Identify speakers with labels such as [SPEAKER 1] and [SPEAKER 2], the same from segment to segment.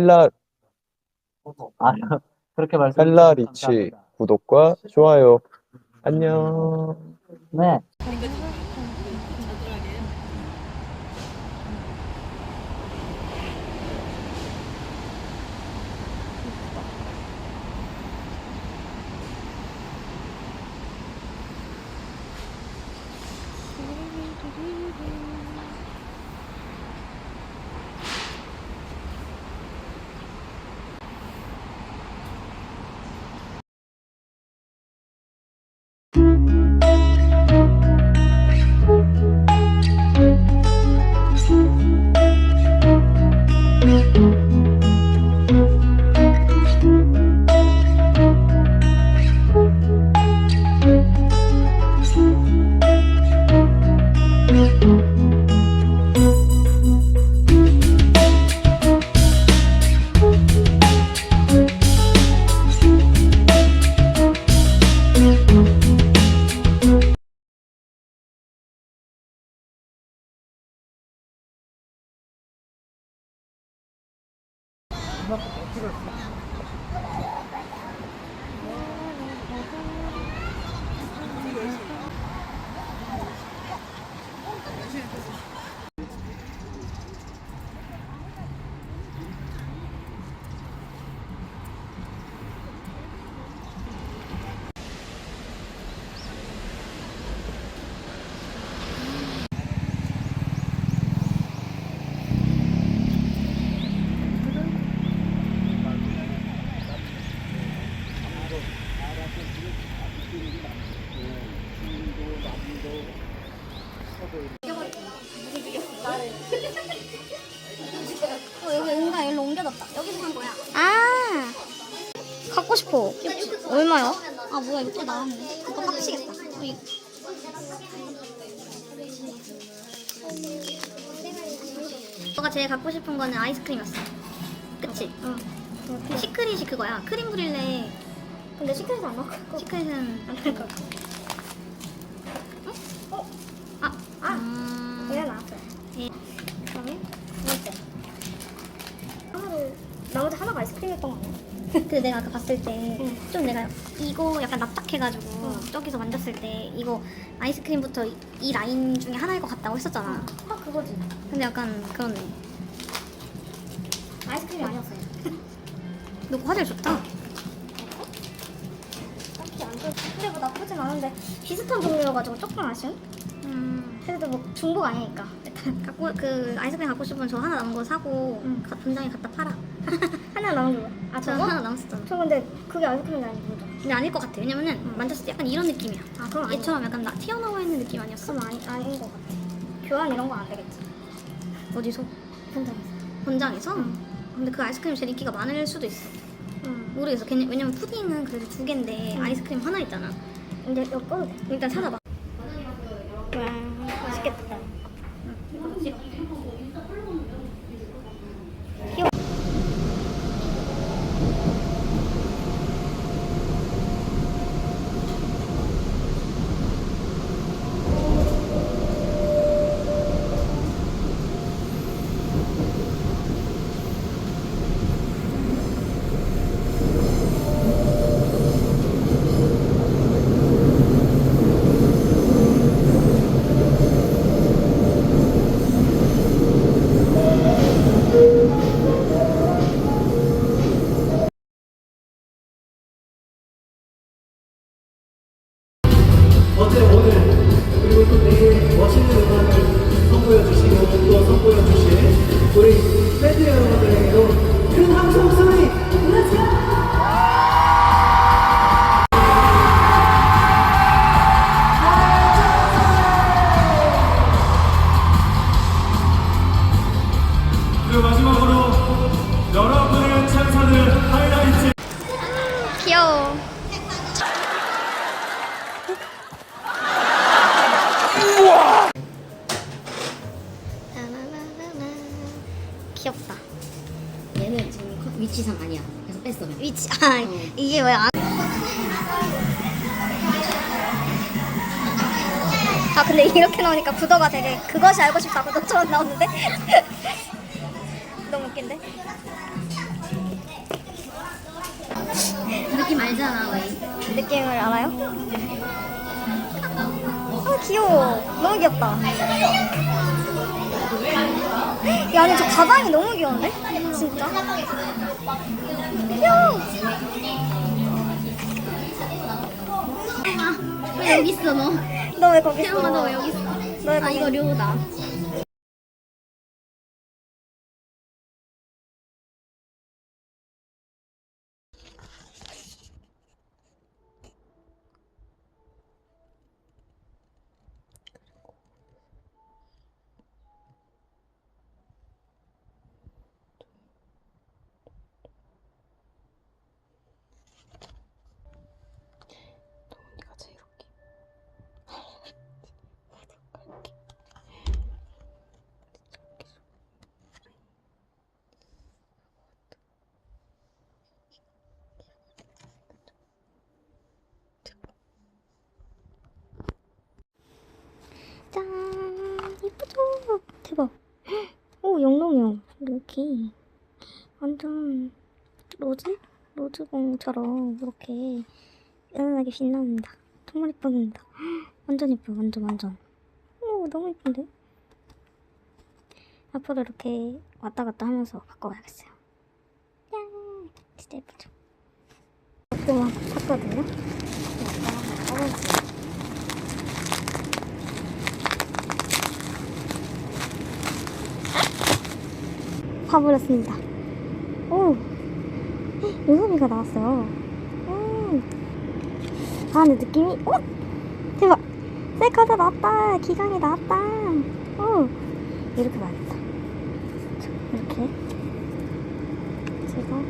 [SPEAKER 1] 헬라,
[SPEAKER 2] 아, 그렇게 주셔서
[SPEAKER 1] 헬라 리치
[SPEAKER 2] 감사합니다.
[SPEAKER 1] 구독과 좋아요. 안녕.
[SPEAKER 2] 네.
[SPEAKER 3] 갖고 싶어. 얼마야? 아, 뭐야, 또 나왔네. 이거 빡치겠다. 어, 이- 너가 제일 갖고 싶은 거는 아이스크림이었어. 그치? 응. 시크릿이 그거야. 크림 브릴레. 근데 시크릿은 안 먹을 거. 시크릿은 안 먹을 거. 어? 어? 아, 아. 음... 얘가 나왔어요. 예. 그다음에 두 번째. 하나를 나머지 하나가 아이스크림이었던 거 아니야? 근데 내가 아까 봤을 때좀 내가 이거 약간 납작해가지고 저기서 만졌을 때 이거 아이스크림부터 이, 이 라인 중에 하나일 것 같다고 했었잖아. 아 그거지. 근데 약간 그렇네. 아이스크림이 아니었어요. 너 화질 좋다. 딱히 안 좋. 근데 뭐 나쁘진 않은데 비슷한 종류여가지고 조금 아쉬운. 음. 그래도 뭐 중복 아니니까 일단 갖고 그 아이스크림 갖고 싶으면 저 하나 남은 거 사고 가- 분장에 갖다 팔아. 하나 남은 거? 아 저거 하나 남았었잖아. 저 근데 그게 아이스크림이 아니고 뭐죠? 근데 아닐 것 같아. 왜냐면은 만졌을 때 약간 이런 느낌이야. 아 그럼 얘처럼 약간 나 튀어나와 있는 느낌 아니었어? 그럼 아니 아닌 것 같아. 교환 이런 거안 되겠지. 어디서? 본장에서. 본장에서? 근데 그 아이스크림 제일 인기가 많을 수도 있어. 모르겠어. 걔네- 왜냐면 푸딩은 그래도 두 개인데 아이스크림 하나 있잖아. 근데 이거 꺼도 돼. 일단 찾아봐. 와 맛있겠다.
[SPEAKER 4] 어제 오늘 그리고 또 내일 멋있는 음악을 선보여 주시고 또 선보여 주실 우리
[SPEAKER 5] 위치상 아니야. 그래서 뺐어. 그냥.
[SPEAKER 3] 위치 아 어. 이게 왜 안? 아. 아 근데 이렇게 나오니까 부도가 되게 그것이 알고 싶다 구도처럼 나오는데 너무 웃긴데
[SPEAKER 5] 느낌 알잖아 왜?
[SPEAKER 3] 느낌을 알아요? 아 귀여워 너무 귀엽다 이 안에 저 가방이 너무 귀여운데? 진짜 귀여워
[SPEAKER 5] 왜 여기 있어, 너?
[SPEAKER 3] 너 왜 거기 있어?
[SPEAKER 5] 태영아, 너 왜 여기 있어?
[SPEAKER 3] 너왜
[SPEAKER 5] 아,
[SPEAKER 3] 거기
[SPEAKER 5] 이거 료다.
[SPEAKER 3] 짠. 이쁘죠? 대박. 오 영롱형 이렇게. 완전 로즈? 로즈공처럼 이렇게 연하게 빛납니다. 정말 이쁩니다. 완전 이뻐요 완전 완전. 오 너무 이쁜데? 앞으로 이렇게 왔다 갔다 하면서 바꿔봐야겠어요. 짠! 진짜 예쁘죠? 그만 샀거든요 사버렸습니다. 오! 요소비가 나왔어요. 음. 아, 근데 느낌이, 어? 대박! 셀카드 나왔다! 기강이 나왔다! 오! 이렇게. 자, 이렇게. 제가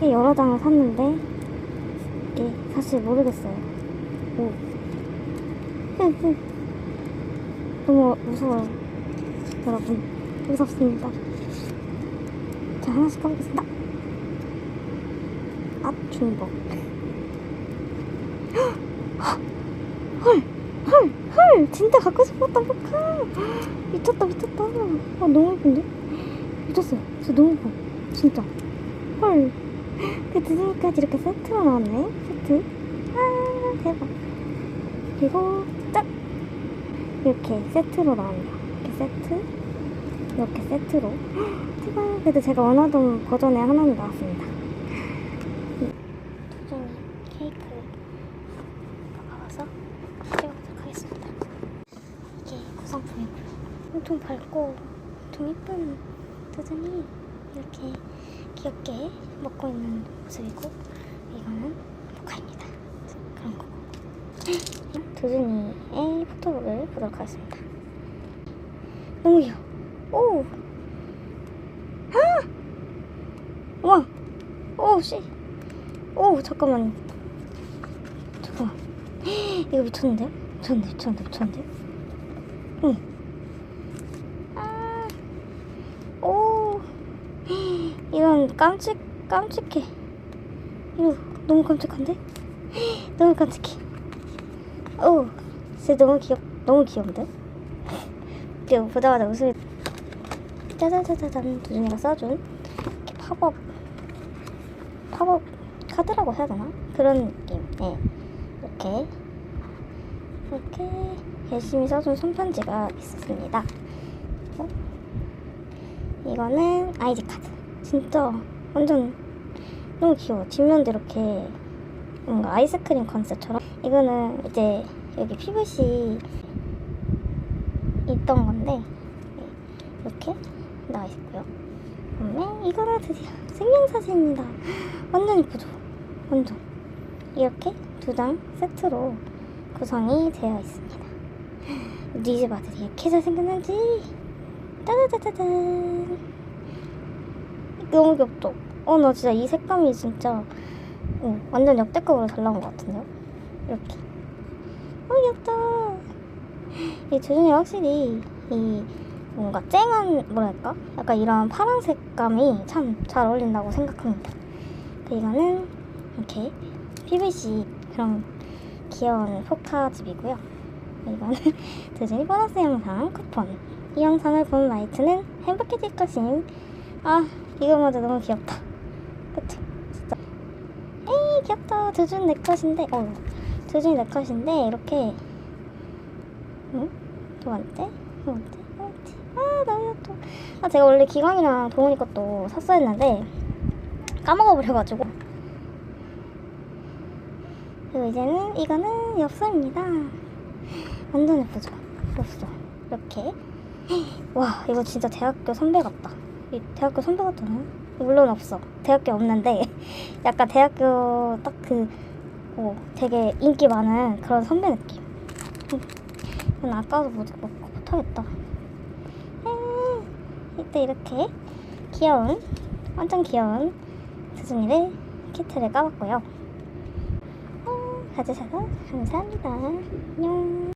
[SPEAKER 3] 꽤 여러 장을 샀는데, 이게 사실 모르겠어요. 오. 너무 무서워요. 여러분, 무섭습니다. 자, 하나씩 가보겠습니다. 앞 중복. 헐, 헐, 헐! 진짜 갖고 싶었던 포카! 미쳤다, 미쳤다. 아, 너무 예쁜데? 미쳤어요. 진짜 너무 예뻐. 진짜. 헐. 그 디즈니까지 이렇게 세트로 나왔네. 세트. 아, 대박. 그리고, 짠! 이렇게 세트로 나옵니다. 이렇게 세트. 이렇게 세트로. 대박. 그래도 제가 원하던 버전의 하나는 나왔습니다. 도전이 케이크 가봐서 찍어보도록 하겠습니다. 이게 구성품이고요. 엄청 밝고 엄청 예쁜 도전이 이렇게 귀엽게 먹고 있는 모습이고 이거는 모카입니다. 그런 거고. 도준이의 포토북을 보도록 하겠습니다. 너무 귀여워. 오! 우와! 오, 씨! 오, 잠깐만요. 잠깐만. 이거 미쳤는데요? 미쳤는데, 미쳤는데, 미쳤는데? 응. 아, 오. 이건 깜찍, 깜찍해. 이거 너무 깜찍한데? 너무 깜찍해. 오, 진짜 너무 귀엽, 너무 귀여운데? 보자마자 웃음이 짜자자자잔 두준이가 써준 이렇게 팝업 팝업 카드라고 해야 되나? 그런 느낌. 네. 이렇게 이렇게 열심히 써준 손편지가 있었습니다. 그래서 이거는 아이디 카드. 진짜 완전 너무 귀여워. 뒷면도 이렇게 뭔가 아이스크림 컨셉처럼. 이거는 이제 여기 PVC 있던 건데 네, 이렇게 나와 있고요. 그다음에 이거는 드디어 생명사진입니다. 완전 이쁘죠? 완전 이렇게 두 장 세트로 구성이 되어 있습니다. 우리 집 아들이 이렇게 잘생겼는지 짜자자자잔 너무 귀엽죠? 어 나 진짜 이 색감이 진짜 어, 완전 역대급으로 잘 나온 것 같은데요? 이렇게 어 귀엽다 이 조준이 확실히 이 뭔가 쨍한 뭐랄까 약간 이런 파란 색감이 참 잘 어울린다고 생각합니다. 그 이거는 이렇게 PVC 그런 귀여운 포카집이고요. 이거는 드즈니 보너스 영상 쿠폰. 이 영상을 본 라이트는 행복해질 것임. 아 이거마저 너무 귀엽다. 그쵸? 진짜 에이 귀엽다 두준 내 컷인데 어 두준이 내 컷인데 이렇게 응? 두번 째아아 제가 원래 기광이랑 동훈이 것도 샀어야 했는데 까먹어 버려가지고 그리고 이제는 이거는 엽서입니다 완전 예쁘죠 엽서 이렇게 와 이거 진짜 대학교 선배 같다 이 대학교 선배 같잖아요 물론 없어 대학교 없는데 약간 대학교 딱그 어, 되게 인기 많은 그런 선배 느낌 난 아까도 못하겠다 음, 이때 이렇게. 귀여운 완전 귀여운 수준이를 키트를 까봤고요. 어, 가져주셔서 감사합니다. 안녕